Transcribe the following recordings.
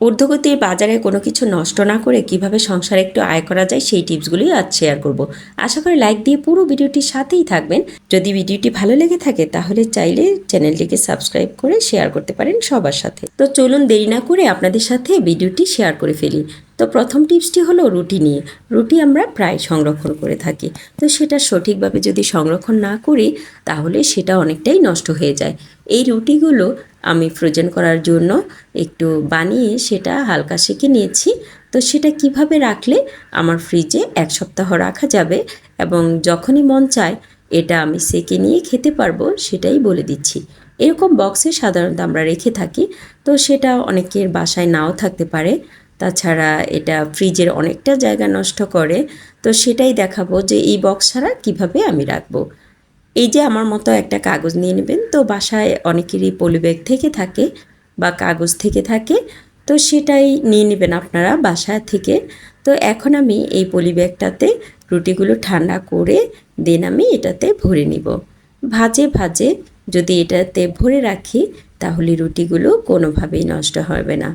ঊর্ধ্বগতির বাজারে কোনো কিছু নষ্ট না করে কীভাবে সংসারে একটু আয় করা যায় সেই টিপসগুলোই আজ শেয়ার করব। আশা করি লাইক দিয়ে পুরো ভিডিওটির সাথেই থাকবেন। যদি ভিডিওটি ভালো লেগে থাকে তাহলে চাইলে চ্যানেলটিকে সাবস্ক্রাইব করে শেয়ার করতে পারেন সবার সাথে। তো চলুন দেরি না করে আপনাদের সাথে ভিডিওটি শেয়ার করে ফেলি। তো প্রথম টিপসটি হলো রুটি নিয়ে। রুটি আমরা প্রায় সংরক্ষণ করে থাকি। তো সেটা সঠিকভাবে যদি সংরক্ষণ না করি তাহলে সেটা অনেকটাই নষ্ট হয়ে যায়। এই রুটিগুলো আমি ফ্রোজেন করার জন্য একটু বানিয়ে সেটা হালকা সেঁকে নিয়েছি। তো সেটা কীভাবে রাখলে আমার ফ্রিজে এক সপ্তাহ রাখা যাবে এবং যখনই মন চায় এটা আমি সেঁকে নিয়ে খেতে পারব সেটাই বলে দিচ্ছি। এরকম বক্সে সাধারণত আমরা রেখে থাকি। তো সেটা অনেকের বাসায় নাও থাকতে পারে। তাছাড়া এটা ফ্রিজের অনেকটা জায়গা নষ্ট করে। তো সেটাই দেখাবো যে এই বক্স ছাড়া কীভাবে আমি রাখব। এই যে আমার মতো একটা কাগজ নিয়ে নেবেন, তো বাসায় অনেকেরই পলিব্যাগ থেকে থাকে বা কাগজ থেকে থাকে, তো সেটাই নিয়ে নেবেন আপনারা বাসা থেকে। তো এখন আমি এই পলিব্যাগটাতে রুটিগুলো ঠান্ডা করে দেন আমি এটাতে ভরে নিব। ভাজে ভাজে যদি এটাতে ভরে রাখি, তাহলে রুটিগুলো কোনোভাবেই নষ্ট হবে না।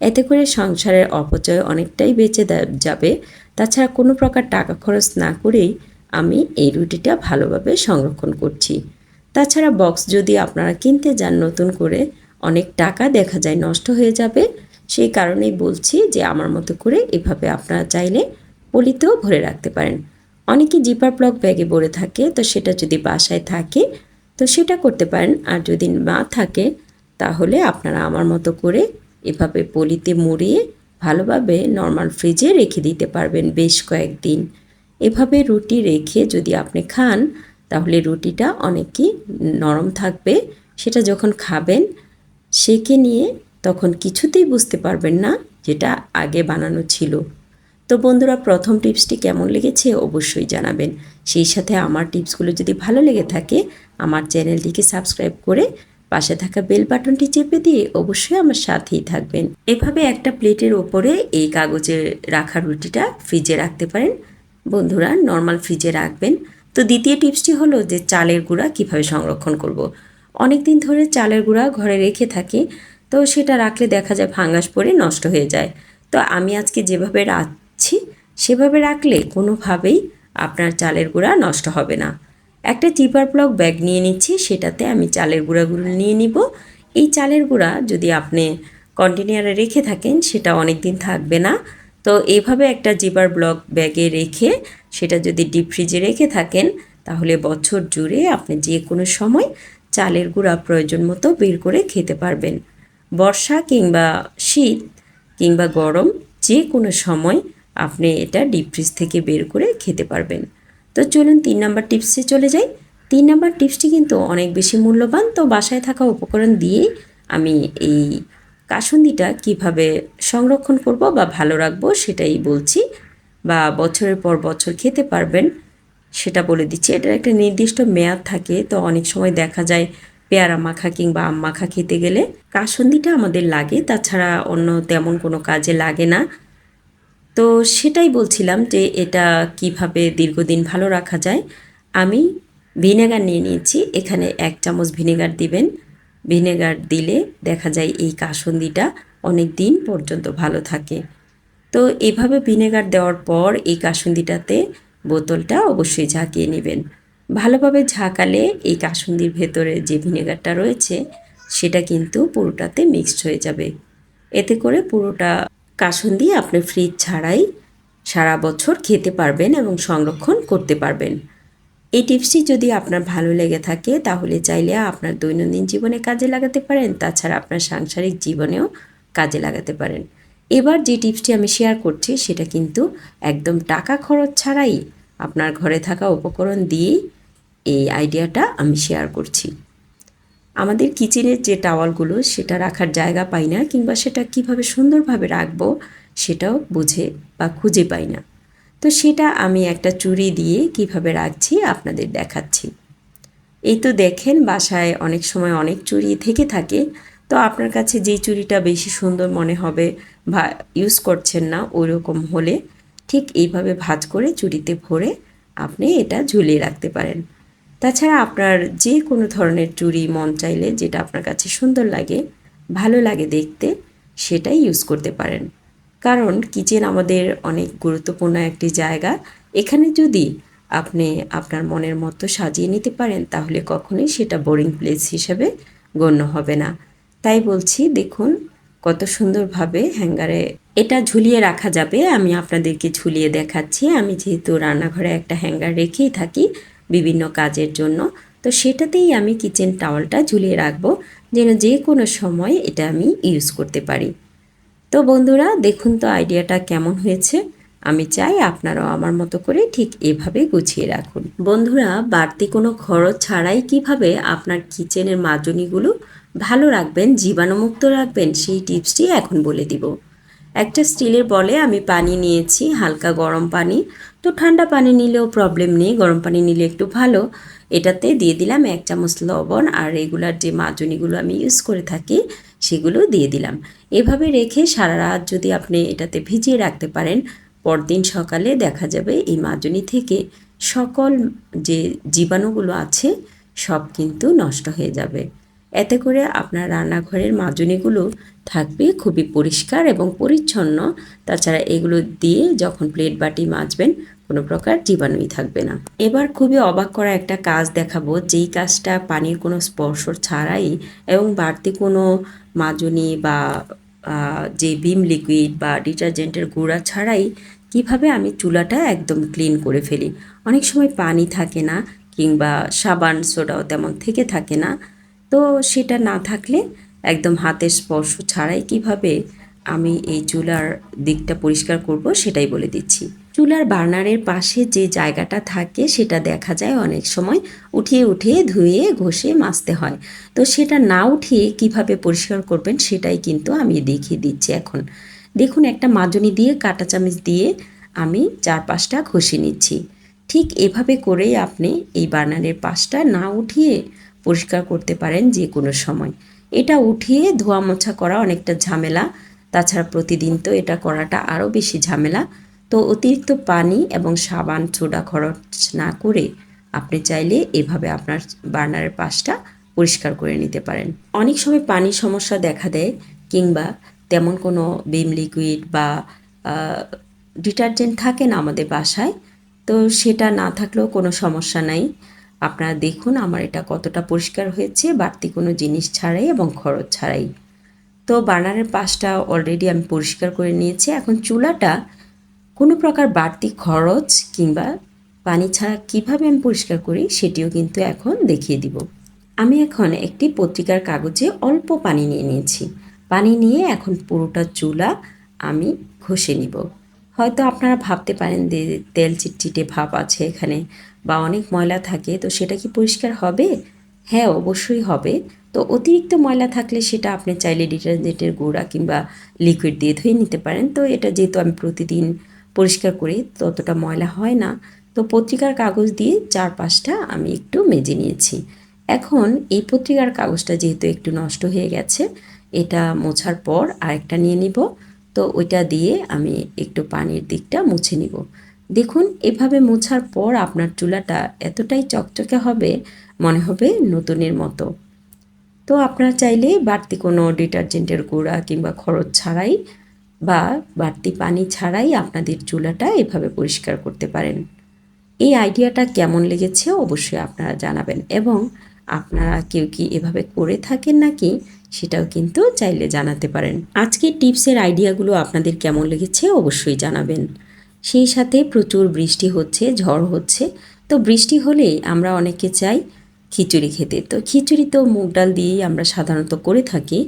এতে করে সংসারের অপচয় অনেকটাই বেঁচে যাবে। তাছাড়া কোনো প্রকার টাকা খরচ না করেই আমি এই রুটিটা ভালোভাবে সংরক্ষণ করছি। তাছাড়া বক্স যদি আপনারা কিনতে যান নতুন করে, অনেক টাকা দেখা যায় নষ্ট হয়ে যাবে। সেই কারণেই বলছি যে আমার মতো করে এভাবে আপনারা চাইলে পলিতেও ভরে রাখতে পারেন। অনেকে জিপার ব্লক ব্যাগে ভরে থাকে, তো সেটা যদি বাসায় থাকে, তো সেটা করতে পারেন। আর যদি না থাকে, তাহলে আপনারা আমার মতো করে এভাবে পলিতে মুড়িয়ে ভালোভাবে নর্মাল ফ্রিজে রেখে দিতে পারবেন বেশ কয়েকদিন। এভাবে রুটি রেখে যদি আপনি খান, তাহলে রুটিটা অনেকই নরম থাকবে। সেটা যখন খাবেন, সেকে নিয়ে তখন কিছুতেই বুঝতে পারবেন না যেটা আগে বানানো ছিল। তো বন্ধুরা, প্রথম টিপসটি কেমন লেগেছে অবশ্যই জানাবেন। সেই সাথে আমার টিপসগুলো যদি ভালো লেগে থাকে, আমার চ্যানেলটিকে সাবস্ক্রাইব করে পাশে থাকা বেল বাটনটি চেপে দিয়ে অবশ্যই আমার সাথেই থাকবেন। এভাবে একটা প্লেটের ওপরে এই কাগজে রাখা রুটিটা ফ্রিজে রাখতে পারেন। বন্ধুরা নর্মাল ফ্রিজে রাখবেন। তো দ্বিতীয় টিপসটি হলো যে চালের গুঁড়া কীভাবে সংরক্ষণ করব। অনেক দিন ধরে চালের গুঁড়া ঘরে রেখে থাকি, তো সেটা রাখলে দেখা যায় ফাঙ্গাস পরে নষ্ট হয়ে যায়। তো আমি আজকে যেভাবে রাখছি, সেভাবে রাখলে কোনোভাবেই আপনার চালের গুঁড়া নষ্ট হবে না। একটা চিপার ব্লক ব্যাগ নিয়ে নিচ্ছি, সেটাতে আমি চালের গুঁড়াগুলো নিয়ে নিব। এই চালের গুঁড়া যদি আপনি কন্টেনারে রেখে থাকেন, সেটা অনেক দিন থাকবে না। তো এইভাবে একটা জিপার ব্লক ব্যাগে রেখে সেটা যদি ডিপ ফ্রিজে রেখে থাকেন, তাহলে বছর জুড়ে আপনি যে কোনো সময় চালের গুঁড়া প্রয়োজন মতো বের করে খেতে পারবেন। বর্ষা কিংবা শীত কিংবা গরম যে কোনো সময় আপনি এটা ডিপ ফ্রিজ থেকে বের করে খেতে পারবেন। তো চলুন তিন নাম্বার টিপসে চলে যাই। তিন নাম্বার টিপসটি কিন্তু অনেক বেশি মূল্যবান, তো বাসায় থাকা উপকরণ দিয়েই আমি এই কাসুন্দিটা কীভাবে সংরক্ষণ করব বা ভালো রাখব সেটাই বলছি বা বছরের পর বছর খেতে পারবেন সেটা বলে দিচ্ছি। এটার একটা নির্দিষ্ট মেয়াদ থাকে, তো অনেক সময় দেখা যায় পেয়ারা মাখা কিংবা আম মাখা খেতে গেলে কাসন্দিটা আমাদের লাগে, তাছাড়া অন্য তেমন কোনো কাজে লাগে না। তো সেটাই বলছিলাম যে এটা কীভাবে দীর্ঘদিন ভালো রাখা যায়, আমি ভিনেগার নিয়ে নিয়েছি, এখানে এক চামচ ভিনেগার দিবেন। ভিনেগার দিলে দেখা যায় এই কাসন্দিটা অনেক দিন পর্যন্ত ভালো থাকে। তো এভাবে ভিনেগার দেওয়ার পর এই কাসুন্দিটাতে বোতলটা অবশ্যই ঝাঁকিয়ে নেবেন। ভালোভাবে ঝাঁকালে এই কাসুন্দির ভেতরে যে ভিনেগারটা রয়েছে, সেটা কিন্তু পুরোটাতে মিক্সড হয়ে যাবে। এতে করে পুরোটা কাসুন্দি আপনি ফ্রিজ ছাড়াই সারা বছর খেতে পারবেন এবং সংরক্ষণ করতে পারবেন। এই টিপসটি যদি আপনার ভালো লেগে থাকে, তাহলে চাইলে আপনার দৈনন্দিন জীবনে কাজে লাগাতে পারেন, তাছাড়া আপনার সাংসারিক জীবনেও কাজে লাগাতে পারেন। এবার যে টিপসটি আমি শেয়ার করছি, সেটা কিন্তু একদম টাকা খরচ ছাড়াই আপনার ঘরে থাকা উপকরণ দিয়েই এই আইডিয়াটা আমি শেয়ার করছি। আমাদের কিচেনের যে টাওয়ালগুলো, সেটা রাখার জায়গা পাই না, কিংবা সেটা কীভাবে সুন্দরভাবে রাখব, সেটাও বুঝে বা খুঁজে পাই না। তো সেটা আমি একটা চুড়ি দিয়ে কীভাবে রাখছি আপনাদের দেখাচ্ছি। এই তো দেখেন, বাসায় অনেক সময় অনেক চুড়ি থেকে থাকে। তো আপনার কাছে যে চুড়িটা বেশি সুন্দর মনে হবে বা ইউজ করছেন না ওই রকম হলে ঠিক এইভাবে ভাজ করে চুড়িতে ভরে আপনি এটা ঝুলিয়ে রাখতে পারেন। তাছাড়া আপনার যে কোনো ধরনের চুড়ি মন চাইলে যেটা আপনার কাছে সুন্দর লাগে, ভালো লাগে দেখতে, সেটাই ইউজ করতে পারেন। কারণ কিচেন আমাদের অনেক গুরুত্বপূর্ণ একটি জায়গা। এখানে যদি আপনি আপনার মনের মতো সাজিয়ে নিতে পারেন, তাহলে কখনোই সেটা বোরিং প্লেস হিসেবে গণ্য হবে না। তাই বলছি, দেখুন কত সুন্দরভাবে হ্যাঙ্গারে এটা ঝুলিয়ে রাখা যাবে। আমি আপনাদেরকে ঝুলিয়ে দেখাচ্ছি। আমি যেহেতু রান্নাঘরে একটা হ্যাঙ্গার রেখেই থাকি বিভিন্ন কাজের জন্য, তো সেটাতেই আমি কিচেন টাওয়ালটা ঝুলিয়ে রাখব, যেন যে কোনো সময় এটা আমি ইউজ করতে পারি। তো বন্ধুরা, দেখুন তো আইডিয়াটা কেমন হয়েছে। আমি চাই আপনারাও আমার মতো করে ঠিক এভাবে গুছিয়ে রাখুন। বন্ধুরা, বাড়তি কোনো খরচ ছাড়াই কীভাবে আপনার কিচেনের মাজনিগুলো ভালো রাখবেন, জীবাণুমুক্ত রাখবেন, সেই টিপসটি এখন বলে দিব। একটা স্টিলের বলে আমি পানি নিয়েছি, হালকা গরম পানি। তো ঠান্ডা পানি নিলেও প্রবলেম নেই, গরম পানি নিলে একটু ভালো। এটাতে দিয়ে দিলাম এক চামচ লবণ আর রেগুলার যে মাজনিগুলো আমি ইউজ করে থাকি, সেগুলো দিয়ে দিলাম। এভাবে রেখে সারা রাত যদি আপনি এটাতে ভিজিয়ে রাখতে পারেন, পরদিন সকালে দেখা যাবে এই মাজনি থেকে সকল যে জীবাণুগুলো আছে, সব কিন্তু নষ্ট হয়ে যাবে। এতে করে আপনার রান্নাঘরের মাজনিগুলো থাকবে খুবই পরিষ্কার এবং পরিচ্ছন্ন। তাছাড়া এগুলো দিয়ে যখন প্লেট বাটি মাজবেন কোনো প্রকার জীবাণুই থাকবে না। এবার খুবই অবাক করা একটা কাজ দেখাবো, যেই কাজটা পানির কোনো স্পর্শ ছাড়াই এবং বাড়তি কোনো মাজনি বা যে ভিম লিকুইড বা ডিটারজেন্টের গুঁড়া ছাড়াই কীভাবে আমি চুলাটা একদম ক্লিন করে ফেলি। অনেক সময় পানি থাকে না কিংবা সাবান, সোডাও তেমন থেকে থাকে না। তো সেটা না থাকলে একদম হাতের স্পর্শ ছাড়াই কীভাবে আমি এই চুলার দিকটা পরিষ্কার করব সেটাই বলে দিচ্ছি। চুলার বার্নারের পাশে যে জায়গাটা থাকে সেটা দেখা যায় অনেক সময়। উঠিয়ে উঠিয়ে ধুয়ে ঘষে মাজতে হয়। তো সেটা না উঠিয়ে কীভাবে পরিষ্কার করবেন সেটাই কিন্তু আমি দেখিয়ে দিচ্ছি এখন। দেখুন একটা মাজনি দিয়ে, কাটা চামচ দিয়ে আমি চার ঘষে নিচ্ছি। ঠিক এভাবে করেই আপনি এই বার্নারের পাশটা না উঠিয়ে পরিষ্কার করতে পারেন যে কোনো সময়। এটা উঠিয়ে ধোয়া মোছা করা অনেকটা ঝামেলা। তাছাড়া প্রতিদিন তো এটা করাটা আরও বেশি ঝামেলা। তো অতিরিক্ত পানি এবং সাবান, সোডা খরচ না করে আপনি চাইলে এভাবে আপনার বার্নারের পাশটা পরিষ্কার করে নিতে পারেন। অনেক সময় পানির সমস্যা দেখা দেয় কিংবা তেমন কোনো বিম লিকুইড বা ডিটারজেন্ট থাকে না আমাদের বাসায়, তো সেটা না থাকলেও কোনো সমস্যা নাই। আপনারা দেখুন আমার এটা কতটা পরিষ্কার হয়েছে, বাড়তি কোনো জিনিস ছাড়াই এবং খরচ ছাড়াই। তো বার্নারের পাশটা অলরেডি আমি পরিষ্কার করে নিয়েছি। এখন চুলাটা কোনো প্রকার বাড়তি খরচ কিংবা পানি ছাড়া কীভাবে আমি পরিষ্কার করি সেটিও কিন্তু এখন দেখিয়ে দিব। আমি এখন একটি পত্রিকার কাগজে অল্প পানি নিয়ে নিয়েছি। পানি নিয়ে এখন পুরোটা চুলা আমি ঘষে নিব। হয়তো আপনারা ভাবতে পারেন যে তেল চিটচিটে ভাব আছে এখানে বা অনেক ময়লা থাকে, তো সেটা কি পরিষ্কার হবে? হ্যাঁ অবশ্যই হবে। তো অতিরিক্ত ময়লা থাকলে সেটা আপনি চাইলে ডিটারজেন্টের গুঁড়া কিংবা লিকুইড দিয়ে ধুয়ে নিতে পারেন। তো এটা যেহেতু আমি প্রতিদিন পরিষ্কার করি ততটা ময়লা হয় না। তো পত্রিকার কাগজ দিয়ে চার পাঁচটা আমি একটু মেজে নিয়েছি। এখন এই পত্রিকার কাগজটা যেহেতু একটু নষ্ট হয়ে গেছে, এটা মোছার পর আরেকটা নিয়ে নিব। তো ওইটা দিয়ে আমি একটু পানির দিকটা মুছে নিব। দেখুন, এভাবে মোছার পর আপনার চুলাটা এতটাই চকচকে হবে, মনে হবে নতুনের মতো। তো আপনারা চাইলে বাড়তি কোনো ডিটারজেন্টের গুঁড়া কিংবা খরচ ছাড়াই বা বাড়তি পানি ছাড়াই আপনাদের চুলাটা এভাবে পরিষ্কার করতে পারেন। এই আইডিয়াটা কেমন লেগেছে অবশ্যই আপনারা জানাবেন এবং আপনারা কেউ কি এভাবে করে থাকেন নাকি সেটাও কিন্তু চাইলে জানাতে পারেন। আজকের টিপসের আইডিয়াগুলো আপনাদের কেমন লেগেছে অবশ্যই জানাবেন। সেই সাথে প্রচুর বৃষ্টি হচ্ছে, ঝড় হচ্ছে, তো বৃষ্টি হলেই আমরা অনেকে চাই খিচুড়ি খেতে। তো খিচুড়ি তো মুগ ডাল দিয়েই আমরা সাধারণত করে থাকি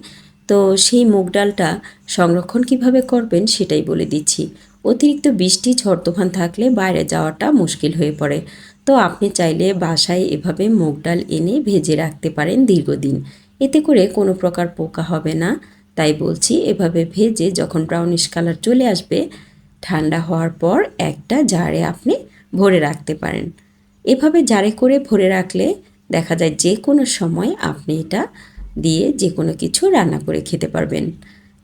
তো সেই মুগ ডালটা সংরক্ষণ কীভাবে করবেন সেটাই বলে দিচ্ছি। অতিরিক্ত বৃষ্টি ঝড় তুফান থাকলে বাইরে যাওয়াটা মুশকিল হয়ে পড়ে। তো আপনি চাইলে বাসায় এভাবে মুগ ডাল এনে ভেজে রাখতে পারেন দীর্ঘদিন। এতে করে কোনো প্রকার পোকা হবে না। তাই বলছি, এভাবে ভেজে যখন ব্রাউনিশ কালার চলে আসবে, ঠান্ডা হওয়ার পর একটা জারে আপনি ভরে রাখতে পারেন। এভাবে জারে করে ভরে রাখলে দেখা যায় যে কোনো সময় আপনি এটা দিয়ে যে কোনো কিছু রান্না করে খেতে পারবেন।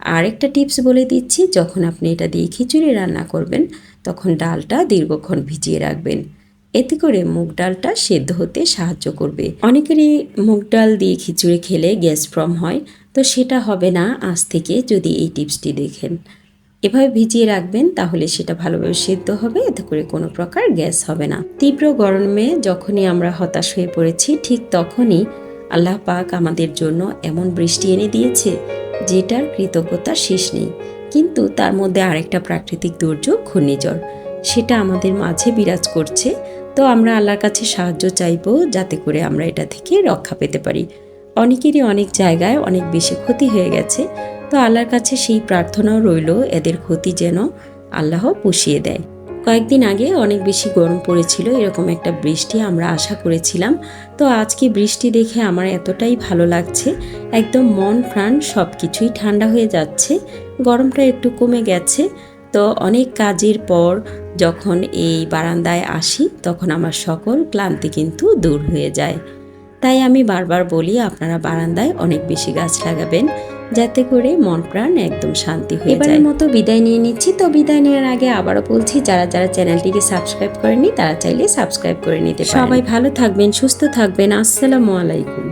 আরেকটা টিপস বলে দিচ্ছি, যখন আপনি এটা দিয়ে খিচুড়ি রান্না করবেন, তখন ডালটা দীর্ঘক্ষণ ভিজিয়ে রাখবেন। এতে করে মুগ ডালটা সেদ্ধ হতে সাহায্য করবে। অনেকেরই মুগ ডাল দিয়ে খিচুড়ি খেলে গ্যাস ফ্রম হয়, তো সেটা হবে না আজ থেকে যদি এই টিপসটি দেখেন। এভাবে ভিজিয়ে রাখবেন, তাহলে সেটা ভালোভাবে সেদ্ধ হবে, এতে করে কোনো প্রকার গ্যাস হবে না। তীব্র গরমে যখনই আমরা হতাশ হয়ে পড়েছি, ঠিক তখনই আল্লাহ পাক আমাদের জন্য এমন বৃষ্টি এনে দিয়েছে যেটার কৃতজ্ঞতা শেষ নেই। কিন্তু তার মধ্যে আরেকটা প্রাকৃতিক দুর্যোগ ঘূর্ণিঝড়। সেটা আমাদের মাঝে বিরাজ করছে। তো আমরা আল্লাহর কাছে সাহায্য চাইব যাতে করে আমরা এটা থেকে রক্ষা পেতে পারি। অনেকেরই অনেক জায়গায় অনেক বেশি ক্ষতি হয়ে গেছে। তো আল্লাহর কাছে সেই প্রার্থনাও রইল, এদের ক্ষতি যেন আল্লাহ পুষিয়ে দেয়। কয়েকদিন আগে অনেক বেশি গরম পড়েছিল, এরকম একটা বৃষ্টি আমরা আশা করেছিলাম। তো আজকে বৃষ্টি দেখে আমার এতটাই ভালো লাগছে, একদম মন প্রাণ সব কিছুই ঠান্ডা হয়ে যাচ্ছে, গরমটা একটু কমে গেছে। তো অনেক কাজের পর যখন এই বারান্দায় আসি, তখন আমার সকল ক্লান্তি কিন্তু দূর হয়ে যায়। তাই আমি বারবার বলি, আপনারা বারান্দায় অনেক বেশি গাছ লাগাবেন। যাতে করে মন প্রাণ একদম শান্তি হয়ে এবারের মতো বিদায় নিয়ে নিচ্ছি। তো বিদায় নেওয়ার আগে আবারও বলছি যারা যারা চ্যানেলটিকে সাবস্ক্রাইব করেনি তারা চাইলে সাবস্ক্রাইব করে নিতে সবাই ভালো থাকবেন সুস্থ থাকবেন। আসসালামু আলাইকুম।